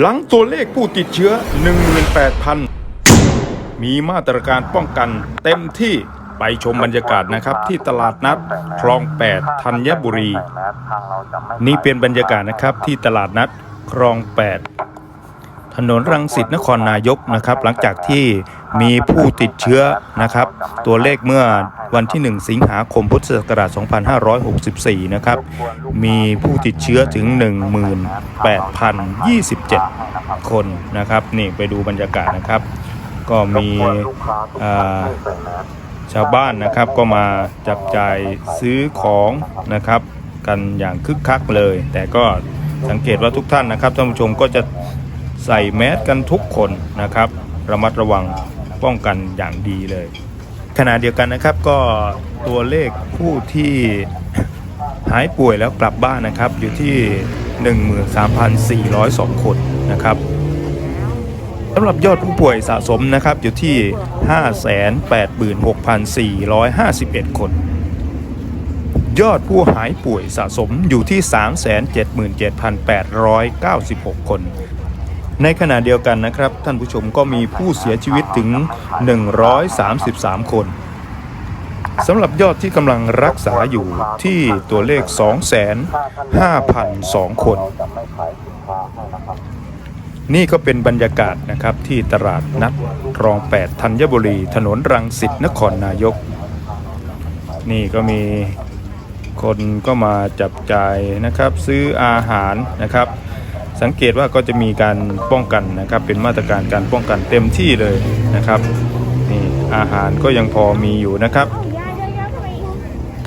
หลังตัวเลขผู้ติดเชื้อ 18,000 มีมาตรการป้องกันเต็มที่ไปชมบรรยากาศนะครับที่ตลาดนัดคลอง 8 ธัญบุรี นี่เป็นบรรยากาศนะครับที่ตลาดนัดคลอง 8 ถนนรังสิตนครนายกนะครับ หลังจากที่มีผู้ติดเชื้อนะครับ ตัวเลขเมื่อวันที่ 1 สิงหาคมพุทธศักราช 2564 นะครับ มีผู้ติดเชื้อถึง 18,027 คนนะครับ นี่ไปดูบรรยากาศนะครับ ก็มีชาวบ้านนะครับก็มาจับจ่ายซื้อของนะครับ กันอย่างคึกคักเลย แต่ก็สังเกตว่าทุกท่านนะครับท่านผู้ชมก็จะ ใส่แมสกันทุกคนนะครับ ระมัดระวังป้องกันอย่างดีเลย ขณะเดียวกันนะครับก็ตัวเลขผู้ที่หายป่วยแล้วกลับบ้านนะครับ อยู่ที่ 13,402 คนนะครับสำหรับยอดผู้ป่วยสะสมนะครับอยู่ที่ 586,451 คน ยอดผู้หายป่วยสะสมอยู่ที่ 377,896 คน ในขณะเดียวกันนะครับ ท่านผู้ชมก็มีผู้เสียชีวิตถึง 133 คนสำหรับยอดที่กำลังรักษาอยู่ที่ตัวเลข 2,5,002 คน นี่ก็เป็นบรรยากาศนะครับที่ตลาดนัดคลอง 8 ธัญบุรี ถนนรังสิตนครนายก นี่ก็มีคนก็มาจับจ่ายนะครับ ซื้ออาหารนะครับ สังเกตว่าก็จะมีการป้องกันนะครับ เป็นมาตรการการป้องกันเต็มที่เลยนะครับนี่อาหารก็ยังพอมีอยู่นะครับ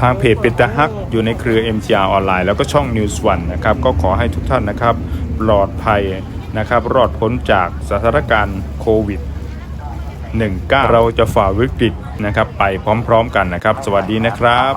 ทางเพจเป็นตะฮักอยู่ในเครือ MTR ออนไลน์แล้วก็ช่อง News One นะครับ ก็ขอให้ทุกท่านนะครับปลอดภัยนะครับ รอดพ้นจากสถานการณ์โควิด19เราจะฝ่าวิกฤตนะครับ ไปพร้อมๆกันนะครับ สวัสดีนะครับ